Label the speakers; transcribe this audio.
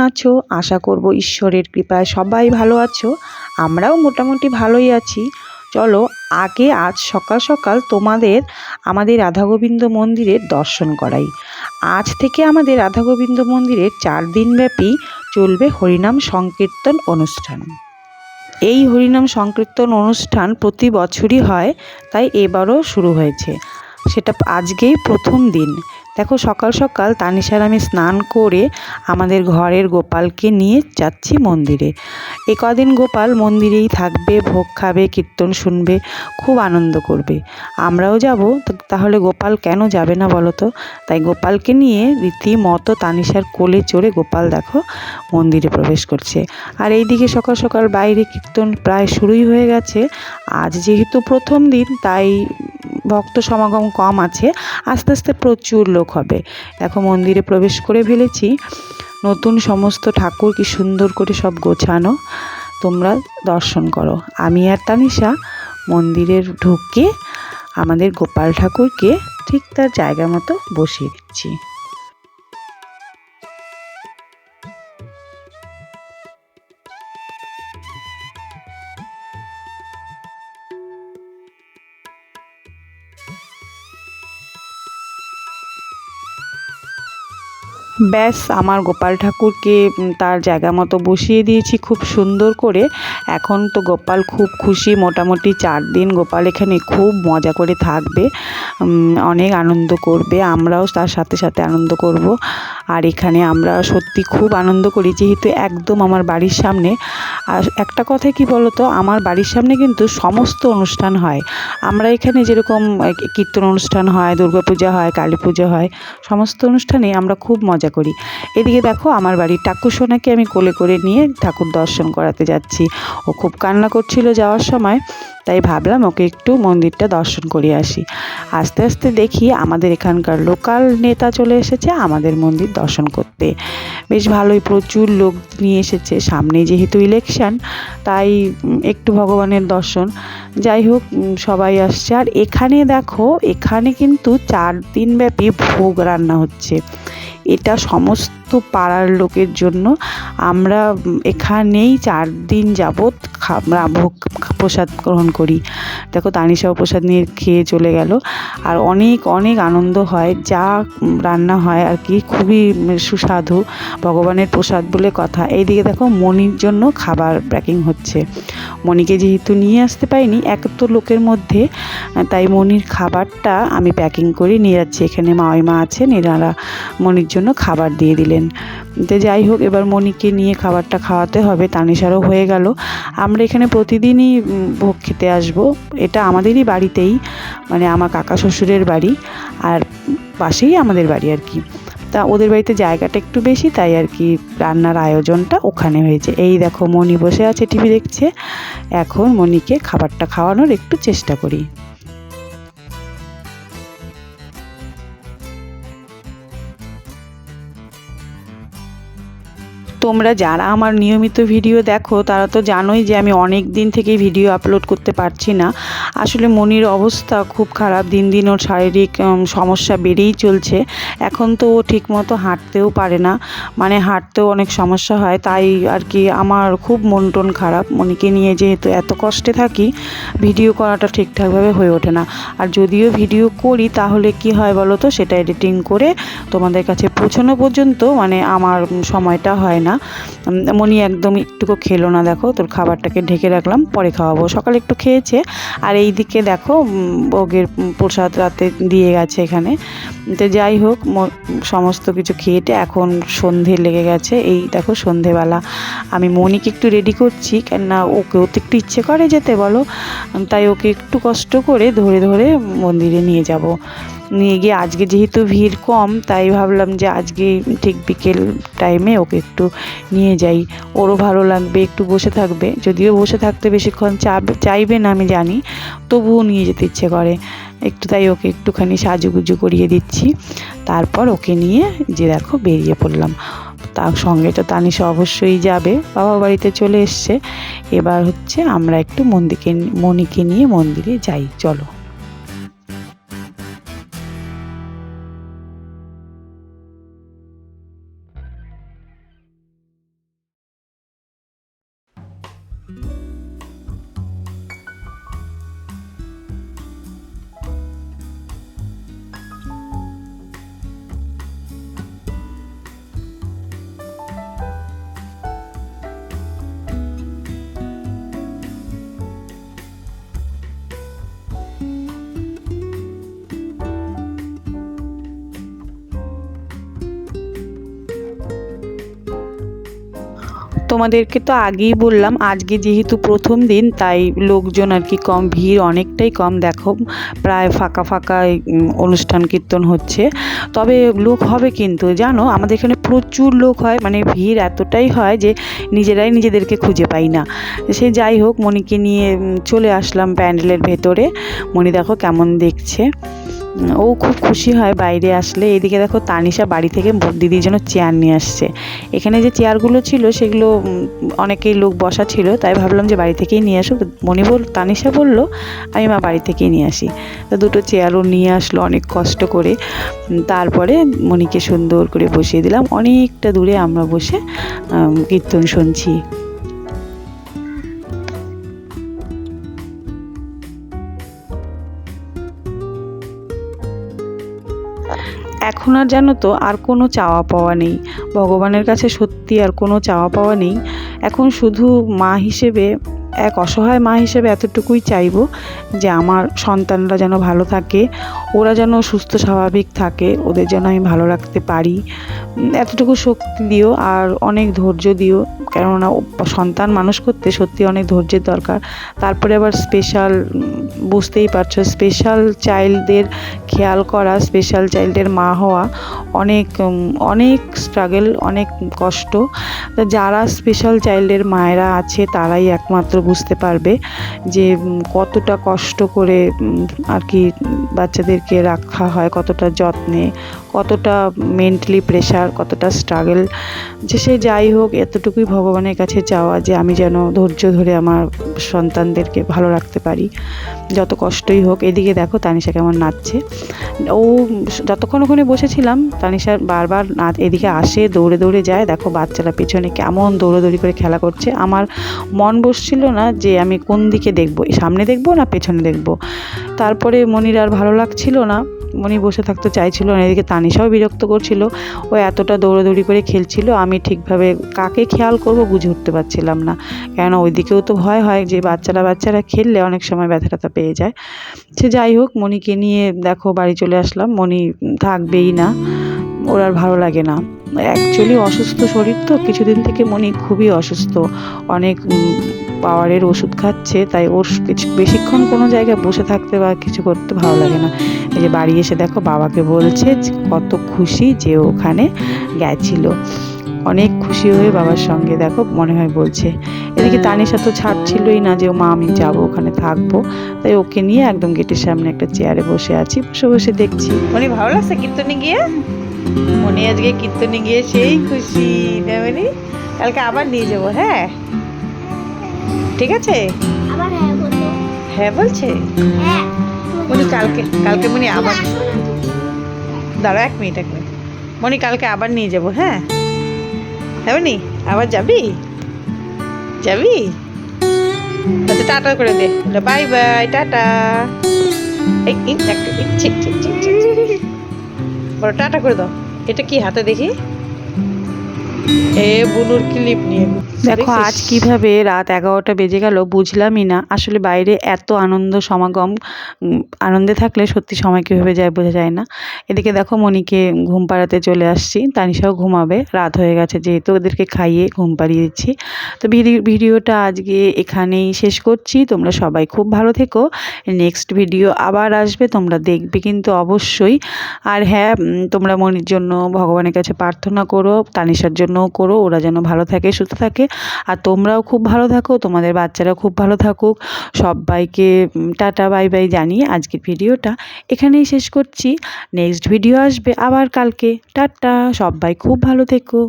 Speaker 1: আছো? আশা করব ঈশ্বরের কৃপায় সবাই ভালো আছো। আমরাও মোটামুটি ভালোই আছি। চলো, আগে আজ সকাল সকাল তোমাদের, আমাদের রাধা গোবিন্দ মন্দিরের দর্শন করাই। আজ থেকে আমাদের রাধা গোবিন্দ মন্দিরের চার দিনব্যাপী চলবে হরিনাম সংকীর্তন অনুষ্ঠান। এই হরিনাম সংকীর্তন অনুষ্ঠান প্রতি বছরই হয়, তাই এবারও শুরু হয়েছে। সেটা আজকেই প্রথম দিন। দেখো, সকাল সকাল তানিশার আমি স্নান করে আমাদের ঘরের গোপালকে নিয়ে যাচ্ছি মন্দিরে। এ কদিন গোপাল মন্দিরেই থাকবে, ভোগ খাবে, কীর্তন শুনবে, খুব আনন্দ করবে। আমরাও যাব তাহলে গোপাল কেন যাবে না বলো তো? তাই গোপালকে নিয়ে রীতিমতো তানিশার কোলে চড়ে গোপাল দেখো মন্দিরে প্রবেশ করছে। আর এইদিকে সকাল সকাল বাইরে কীর্তন প্রায় শুরুই হয়ে গেছে। আজ যেহেতু প্রথম দিন, তাই ভক্ত সমাগম কম আছে। আস্তে আস্তে প্রচুর লোক হবে। দেখো, মন্দিরে প্রবেশ করে ফেলেছি। নতুন সমস্ত ঠাকুর কি সুন্দর করে সব গোছানো। তোমরা দর্শন করো। আমি আর তানিশা মন্দিরের ঢুকে আমাদের গোপাল ঠাকুরকে ঠিক তার জায়গা মতো বসিয়ে দিচ্ছি ব্যাস, আমার গোপাল ঠাকুরকে তার জায়গা মতো বসিয়ে দিয়েছি খুব সুন্দর করে। এখন তো গোপাল খুব খুশি, মোটামুটি চার দিন গোপাল এখানে খুব মজা করে থাকবে অনেক আনন্দ করবে, আমরাও তার সাথে সাথে আনন্দ করব। আর এখানে আমরা সত্যি খুব আনন্দ করি, যেহেতু একদম আমার বাড়ির সামনে। আর একটা কথা কি বলতো, আমার বাড়ির সামনে কিন্তু সমস্ত অনুষ্ঠান হয়। আমরা এখানে যেরকম কীর্তন অনুষ্ঠান হয়, দুর্গাপূজা হয় কালী পুজো হয়, সমস্ত অনুষ্ঠানে আমরা খুব মজা করি। এদিকে দেখো আমার বাড়ির ঠাকুর সোনাকে আমি কোলে করে নিয়ে ঠাকুর দর্শন করাতে যাচ্ছি। ও খুব কান্না করছিল যাওয়ার সময়, তাই ভাবলাম ওকে একটু মন্দিরটা দর্শন করে আসি। আস্তে আস্তে দেখি আমাদের এখানকার লোকাল নেতা চলে এসেছে আমাদের মন্দির দর্শন করতে। বেশ ভালোই প্রচুর লোক নিয়ে এসেছে, সামনে যেহেতু ইলেকশান তাই একটু ভগবানের দর্শন। যাই হোক সবাই আসছে। আর এখানে দেখো, এখানে কিন্তু চার দিনব্যাপী ভোগ রান্না হচ্ছে। এটা সমস্ত পাড়ার লোকের জন্য। আমরা এখানেই চার দিন যাবৎ ভোগ প্রসাদ গ্রহণ করি। দেখো তানিশাও প্রসাদ নিয়ে খেয়ে চলে গেল। আর অনেক অনেক আনন্দ হয়, যা রান্না হয় আর কি, খুবই সুস্বাদু, ভগবানের প্রসাদ বলে কথা। এইদিকে দেখো মনির জন্য খাবার প্যাকিং হচ্ছে। মনিকে যেহেতু নিয়ে আসতে পারিনি, এক তো লোকের মধ্যে, তাই মনির খাবারটা আমি প্যাকিং করে নিয়ে যাচ্ছি। এখানে মা আছেন, এনারা মনির জন্য খাবার দিয়ে দিলেন। তো যাই হোক, এবার মনিকে নিয়ে খাবারটা খাওয়াতে হবে, তানিশারও হয়ে গেল। আমরা এখানে প্রতিদিনই ভোগ খেতে আসব। এটা আমাদেরই বাড়িতেই মানে আমার কাকা শ্বশুরের বাড়ি আর পাশেই আমাদের বাড়ি আর কি। তা ওদের বাড়িতে জায়গাটা একটু বেশি, তাই আর কি রান্নার আয়োজনটা ওখানে হয়েছে। এই দেখো মণি বসে আছে টিভি দেখছে। এখন মণিকে খাবারটা খাওয়ানোর একটু চেষ্টা করি। তোমরা যারা আমার নিয়মিত ভিডিও দেখো, তারা তো জানোই যে আমি অনেক দিন থেকেই ভিডিও আপলোড করতে পারছি না। আসলে মনির অবস্থা খুব খারাপ, দিন দিন ওর শারীরিক সমস্যা বেড়েই চলছে। এখন তো ও ঠিকমতো হাঁটতেও পারে না মানে হাঁটতেও অনেক সমস্যা হয়। তাই আর কি আমার খুব মন টন খারাপ। মনিকে নিয়ে যেহেতু এত কষ্টে থাকি, ভিডিও করাটা ঠিকঠাকভাবে হয়ে ওঠে না। আর যদিও ভিডিও করি, তাহলে কি হয় বলো তো? সেটা এডিটিং করে তোমাদের কাছে পৌঁছানো পর্যন্ত মানে আমার সময়টা হয় না। মনি একদম একটুকু খেলো না, দেখো। তোর খাবারটাকে ঢেকে রাখলাম, পরে খাওয়াবো। সকালে একটু খেয়েছে। আর এই দিকে দেখো ভোগের প্রসাদ রাতে দিয়ে গেছে এখানে। তো যাই হোক সমস্ত কিছু খেয়েটে এখন সন্ধে লেগে গেছে। এই দেখো সন্ধেবেলা। আমি মনিকে একটু রেডি করছি, কেননা ওকেও তো একটু ইচ্ছে করে যেতে, বলো। তাই ওকে একটু কষ্ট করে ধরে ধরে মন্দিরে নিয়ে যাব। নিয়ে গিয়ে আজকে যেহেতু ভিড় কম, তাই ভাবলাম যে আজকে ঠিক বিকেল টাইমে ওকে একটু নিয়ে যাই। ওরও ভালো লাগবে, একটু বসে থাকবে। যদিও বসে থাকতে বেশিক্ষণ চাপ চাইবে না, আমি জানি। তবুও নিয়ে যেতে ইচ্ছে করে। একটু তাই ওকে একটুখানি সাজুগুজু করিয়ে দিচ্ছি। তারপর ওকে নিয়ে যে দেখো বেরিয়ে পড়লাম। তার সঙ্গে তো তানিশা অবশ্যই যাবে। বাবা বাড়িতে চলে এসছে। এবার হচ্ছে আমরা একটু মন্দিরকে মণিকে নিয়ে মন্দিরে যাই। চলো। তোমাদেরকে তো আগেই বললাম, আজকে যেহেতু প্রথম দিন, তাই লোকজন আর কি কম, ভিড় অনেকটাই কম। দেখো, প্রায় ফাঁকা ফাঁকা অনুষ্ঠান কীর্তন হচ্ছে। তবে লোক হবে কিন্তু, জানো? আমাদের এখানে প্রচুর লোক হয় মানে ভিড় এতটাই হয় যে নিজেরাই নিজেদেরকে খুঁজে পাই না। সে যাই হোক, মণিকে নিয়ে চলে আসলাম প্যান্ডেলের ভেতরে। মণি দেখো কেমন দেখছে। ও খুব খুশি হয় বাইরে আসলে। এদিকে দেখো তানিশা বাড়ি থেকে দিদির জন্য চেয়ার নিয়ে আসছে। এখানে যে চেয়ারগুলো ছিল সেগুলো অনেকেই লোক বসা ছিল, তাই ভাবলাম যে বাড়ি থেকেই নিয়ে আসুক। মণি বল, তানিশা বলল, আমি মা বাড়ি থেকেই নিয়ে আসি। তো দুটো চেয়ারও নিয়ে আসলো অনেক কষ্ট করে। তারপরে মণিকে সুন্দর করে বসিয়ে দিলাম। অনেকটা দূরে আমরা বসে কীর্তন শুনছি। এখন আর জানো তো, আর কোনো চাওয়া পাওয়া নেই। ভগবানের কাছে সত্যি আর কোনো চাওয়া পাওয়া নেই। এখন শুধু মা হিসেবে, এক অসহায় মা হিসেবে এতটুকুই চাইব যে আমার সন্তানরা যেন ভালো থাকে, ওরা যেন সুস্থ স্বাভাবিক থাকে, ওদের যেন আমি ভালো রাখতে পারি। এতটুকু শক্তি দিও আর অনেক ধৈর্য দিও। কেননা সন্তান মানুষ করতে সত্যি অনেক ধৈর্যের দরকার। তারপরে আবার স্পেশাল বুঝতেই পারছ স্পেশাল চাইল্ডদের খেয়াল করা স্পেশাল চাইল্ডের মা হওয়া অনেক অনেক স্ট্রাগল অনেক কষ্ট। যারা স্পেশাল চাইল্ডের মায়েরা আছে, তারাই একমাত্র বুঝতে পারবে যে কতটা কষ্ট করে আর কি বাচ্চাদেরকে রাখা হয়, কতটা যত্নে, কতটা মেন্টালি প্রেশার কতটা স্ট্রাগল যে সে যাই হোক, এতটুকুই ভগবানের কাছে চাওয়া যে আমি যেন ধৈর্য ধরে আমার সন্তানদেরকে ভালো রাখতে পারি। যত কষ্টই হোক, এদিকে দেখো তানিশা কেমন নাচছে। ও যতক্ষণ ওখানে বসেছিলাম, তানিশা বারবার নাচ এদিকে আসে, দৌড়ে দৌড়ে যায়। দেখো বাচ্চারা পেছনে কেমন দৌড়োদৌড়ি করে খেলা করছে। আমার মন বসছিল না যে আমি কোন দিকে দেখব, সামনে দেখব না পেছনে দেখব। তারপরে মনির আর ভালো লাগছিল না। মনি বসে থাকতে চাইছিল না, এদিকে তানিশাও বিরক্ত করছিল। ও এতটা দৌড়াদৌড়ি করে খেলছিল, আমি ঠিকভাবে কাকে খেয়াল করব বুঝে উঠতে পারছিলাম না। কেননা ওইদিকেও তো ভয় হয় যে বাচ্চারা বাচ্চারা খেললে অনেক সময় ব্যথা ট্যাথা পেয়ে যায়। সে যাই হোক মনিকে নিয়ে দেখো বাড়ি চলে আসলাম। মনি থাকবেই না, ওর আর ভালো লাগে না। অ্যাকচুয়ালি অসুস্থ শরীর তো, কিছুদিন থেকে মনি খুবই অসুস্থ। অনেক পাওয়ারের ওষুধ খাচ্ছে, তাই ওর কিছু বেশিক্ষণ কোনো জায়গায় বসে থাকতে বা কিছু করতে ভালো লাগে না। এই যে বাড়ি এসে দেখো, বাবাকে বলছে কত খুশি যে ওখানে গেছিল। অনেক খুশি হয়ে বাবার সঙ্গে দেখো, মনে হয় বলছে, এদিকে তানিশা তো ছাড়ছিলই না যে, মা, আমি যাব, ওখানে থাকব। তাই ওকে নিয়ে একদম গেটের সামনে একটা চেয়ারে বসে আছি, বসে বসে দেখছি। মনে, ভালো লাগছে কীর্তনে গিয়ে? মনে, আজকে কীর্তনে গিয়ে সেই খুশি মানে কালকে আবার নিয়ে যাব হ্যাঁ? ঠিক আছে?
Speaker 2: হ্যাঁ
Speaker 1: হ্যাঁ বলছে?
Speaker 2: হ্যাঁ।
Speaker 1: মনি কালকে কালকে মনি আবার দাঁড়া এক মিনিট এক মিনিট। মনি কালকে আবার নিয়ে যাব হ্যাঁ? হ্যাঁ মনি আবার যাবি? যাবি? আচ্ছা টাটা করে দে। Bye bye tata. বড় টাটা করে দাও। এটা কি হাতে দেখি? এ বুনুর ক্লিপ নিয়ে। দেখো আজ কীভাবে রাত এগারোটা বেজে গেল বুঝলামই না। আসলে বাইরে এত আনন্দ সমাগম আনন্দে থাকলে সত্যি সময় কীভাবে যায় বোঝা যায় না। এদিকে দেখো মনিকে ঘুম পাড়াতে চলে আসছি। তানিশাও ঘুমাবে রাত হয়ে গেছে যেহেতু ওদেরকে খাইয়ে ঘুম পাড়িয়ে দিচ্ছি। তো ভিডি- ভিডিওটা আজকে এখানেই শেষ করছি। তোমরা সবাই খুব ভালো থেকো। নেক্সট ভিডিও আবার আসবে তোমরা দেখবে কিন্তু অবশ্যই। আর হ্যাঁ তোমরা মনির জন্য ভগবানের কাছে প্রার্থনা করো তানিশার জন্যও করো ওরা যেন ভালো থাকে সুস্থ থাকে। আর তোমরাও খুব ভালো থাকো, তোমাদের বাচ্চারা খুব ভালো থাকুক। সবাইকে টাটা, বাই বাই জানিয়ে আজকের ভিডিওটা এখানেই শেষ করছি। নেক্সট ভিডিও আসবে আবার কালকে। টাটা, সবাই খুব ভালো থেকো।